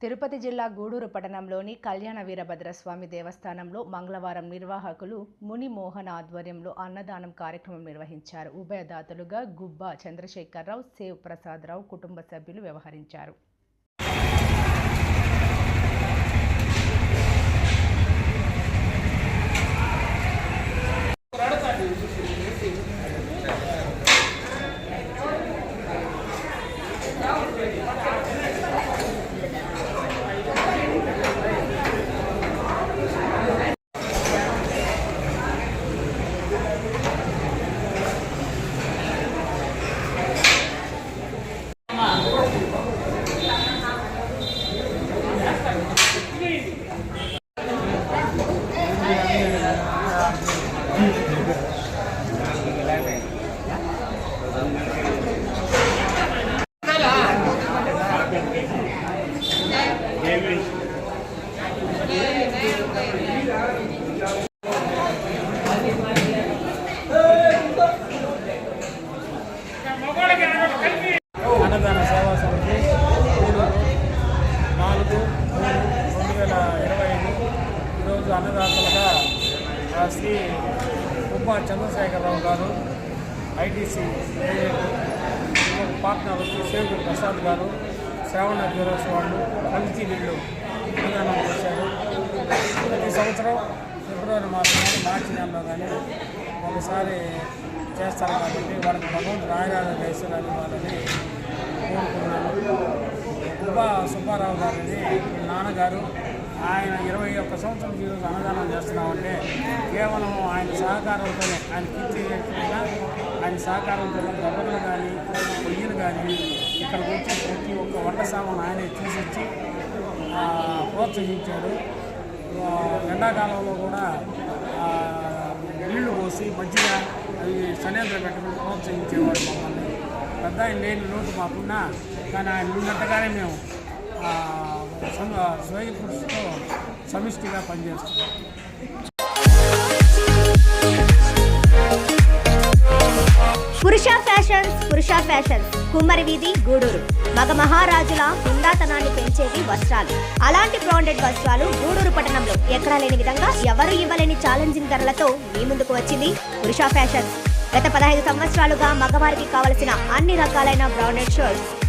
తిరుపతి జిల్లా గూడూరు పట్టణంలోని కళ్యాణ వీరభద్రస్వామి దేవస్థానంలో మంగళవారం నిర్వాహకులు ముని మోహన్ ఆధ్వర్యంలో అన్నదానం కార్యక్రమం నిర్వహించారు. ఉభయదాతలుగా గుబ్బా చంద్రశేఖరరావు సేవ్ ప్రసాదరావు కుటుంబ సభ్యులు వ్యవహరించారు. అన్నదాన సేవా సమితి మూడు నాలుగు మూడు రెండు వేల ఇరవై ఐదు ఈరోజు అన్నదాతలుగా ఆ శ్రీ కుమార్ చంద్రశేఖరరావు గారు ఐటీసీ పార్ట్నర్ వచ్చి సేవకుడు ప్రసాద్ గారు శ్రావణ బ్యూరోస్ వాళ్ళు కలిసి వీళ్ళు అన్నదానం చేశారు. ప్రతి సంవత్సరం ఫిబ్రవరి మాసం కానీ మార్చి నెలలో కానీ ఒకసారి చేస్తారు కాబట్టి వాళ్ళకి భగవంతుడు రాయరాజ వేసారని వాళ్ళని కోరుకున్నాను కుబ్బా సుబ్బారావు గారిని నాన్నగారు ఆయన ఇరవై ఒక్క సంవత్సరం ఈరోజు అన్నదానం చేస్తున్నామంటే కేవలం ఆయన సహకారంతోనే ఆయన కీర్తి చేయకుండా ఆయన సహకారంతోనే గొర్రెలు కానీ పొయ్యిలు కానీ ఇక్కడికి వచ్చి ప్రతి ఒక్క వంట సామాను ఆయనే తీసిచ్చి ప్రోత్సహించాడు. ఎండాకాలంలో కూడా నీళ్ళు పోసి మజ్జిగ అవి శనేంద్ర పెట్టడం ప్రోత్సహించేవాడు మమ్మల్ని. పెద్ద ఆయన లేని లోటు మాకున్నా కానీ ఆయన ఉన్నట్టుగానే మేము స్వయం కృషితో సమిష్టిగా పనిచేస్తున్నాం పురుష ఫ్యాషన్స్ పురుష ఫ్యాషన్స్ కుమ్మరి వీధి గూడూరు. మగ మహారాజుల హుందాతనాన్ని పెంచేవి వస్త్రాలు. అలాంటి బ్రాండెడ్ వస్త్రాలు గూడూరు పట్టణంలో ఎక్కడా లేని విధంగా ఎవరు ఇవ్వలేని ఛాలెంజింగ్ ధరలతో మీ ముందుకు వచ్చింది పురుష ఫ్యాషన్స్. గత పదహైదు సంవత్సరాలుగా మగవారికి కావలసిన అన్ని రకాలైన branded shirts